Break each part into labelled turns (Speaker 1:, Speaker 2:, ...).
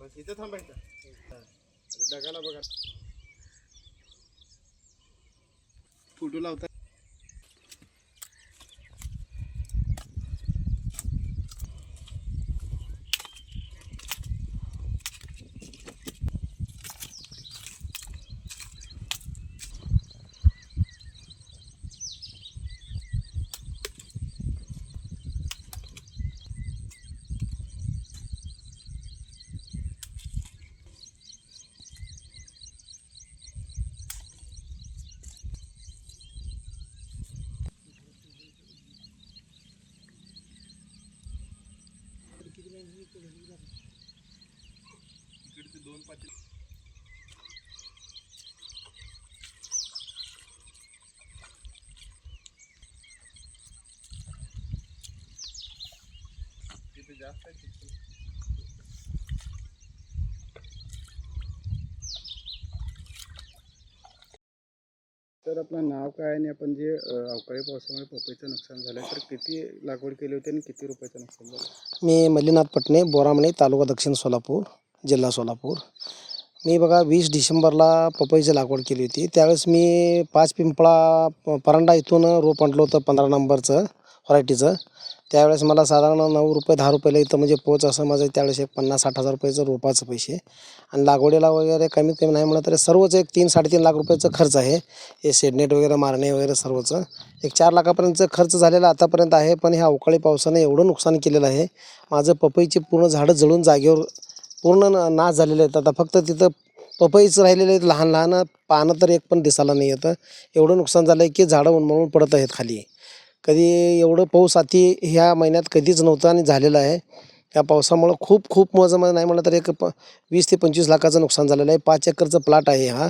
Speaker 1: बस इथं थांबायचं ढगाला बघा. फोटो लावता पाटील तिथे जास्त आहे तर आपलं नाव काय आणि आपण जे अवकाळी पावसामुळे पपईचं नुकसान झालं तर किती लागवड केली होती आणि किती रुपयाचं नुकसान झालं?
Speaker 2: मी मल्लीनाथ पटणे बोरामणे तालुका दक्षिण सोलापूर. जिल्हा सोलापूर. मी बघा वीस डिसेंबरला पपईची लागवड केली होती. त्यावेळेस मी पाच पिंपळा प- परांडा इथून रोप आणलं होतं पंधरा नंबरचं व्हरायटीचं. त्यावेळेस मला साधारण नऊ रुपये दहा रुपयाला इथं म्हणजे पोच असं माझं त्यावेळेस एक पन्नास साठ हजार रुपयाचं रोपाचं पैसे. आणि लागवडीला वगैरे कमीत कमी नाही म्हणलं तरी सर्वच एक तीन साडेतीन लाख रुपयाचं खर्च आहे. हे शेडनेट वगैरे मारणे वगैरे सर्वच. एक चार लाखापर्यंतचं खर्च झालेला आतापर्यंत आहे पण ह्या अवकाळी पावसाने एवढं नुकसान केलेलं आहे. माझं पपईची पूर्ण झाडं जळून जागेवर पूर्ण नाश झालेले आहेत. आता फक्त तिथं पपईच राहिलेले आहेत. लहान लहान पानं तर एक पण दिसायला नाही येतं. एवढं नुकसान झालं आहे की झाडं उन्मळून पडत आहेत खाली. कधी एवढं पाऊस आती ह्या महिन्यात कधीच नव्हतं आणि झालेलं आहे. या पावसामुळं खूप खूप माझं नाही म्हणलं तर एक प वीस ते पंचवीस लाखाचं नुकसान झालेलं आहे. पाच एकरचं प्लॉट आहे हा.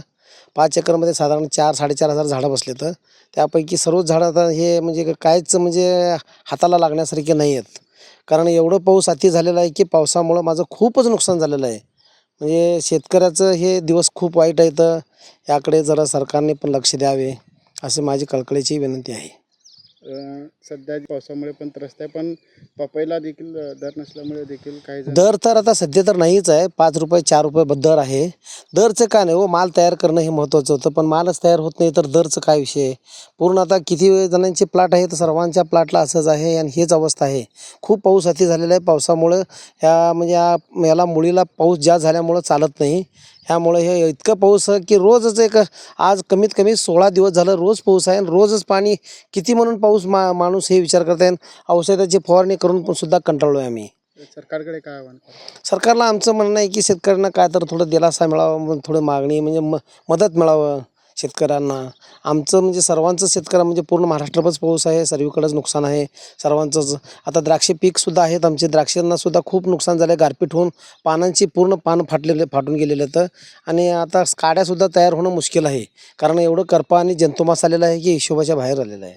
Speaker 2: पाच एकरमध्ये साधारण चार साडेचार हजार झाडं बसले तर त्यापैकी सर्वच झाडं आता हे म्हणजे कायच म्हणजे हाताला लागण्यासारखे नाही आहेत कारण एवढं पाऊस अति झालेला आहे की पावसामुळं माझं खूपच नुकसान झालेलं आहे. म्हणजे शेतकऱ्याचं हे दिवस खूप वाईट आहेत याकडे जरा सरकारने पण लक्ष द्यावे असे माझी कळकळीची विनंती आहे.
Speaker 1: सध्या पावसामुळे पण त्रस्त आहे पण पपईला देखील दर नसल्यामुळे देखील काही जण
Speaker 2: दर तर आता सध्या तर नाहीच आहे. पाच रुपये चार रुपये ब- दर आहे. दरचं काय नाही हो माल तयार करणं हे महत्त्वाचं होतं पण मालच तयार होत नाही तर दरचं काय विषय आहे? पूर्ण आता किती जणांचे प्लॉट तर सर्वांच्या प्लॉटला असंच आहे आणि हेच अवस्था आहे. खूप पाऊस अति झालेला आहे पावसामुळं ह्या म्हणजे या याला मुळीला पाऊस जास्त झाल्यामुळं चालत नाही. ह्यामुळं हे इतकं पाऊस आहे की रोजच एक आज कमीत कमी सोळा दिवस झालं रोज पाऊस आहे. आणि रोजच पाणी किती म्हणून पाऊस मा माणूस हे विचार करत आहे. औषधाची फवारणी करून पण सुद्धा कंटाळलो आहे आम्ही.
Speaker 1: सरकारकडे काय आव्हान?
Speaker 2: सरकारला आमचं म्हणणं आहे की शेतकऱ्यांना काय तर थोडं दिलासा मिळावा थोडी मागणी म्हणजे म मदत मिळावं. शेतकऱ्यांना. आमचं म्हणजे सर्वांचं शेतकऱ्या म्हणजे पूर्ण महाराष्ट्रभरच पाऊस आहे सर्वीकडेच नुकसान आहे सर्वांचंच. आता द्राक्षे पीकसुद्धा आहेत आमचे द्राक्षांनासुद्धा खूप नुकसान झालं आहे गारपीट होऊन पानांची पूर्ण पान फाटलेले फाटून गेलेले तर आणि आता काड्यासुद्धा तयार होणं मुश्किल आहे. कारण एवढं करपा आणि जंतुमास आलेलं आहे की हिशोबाच्या बाहेर आलेलं आहे.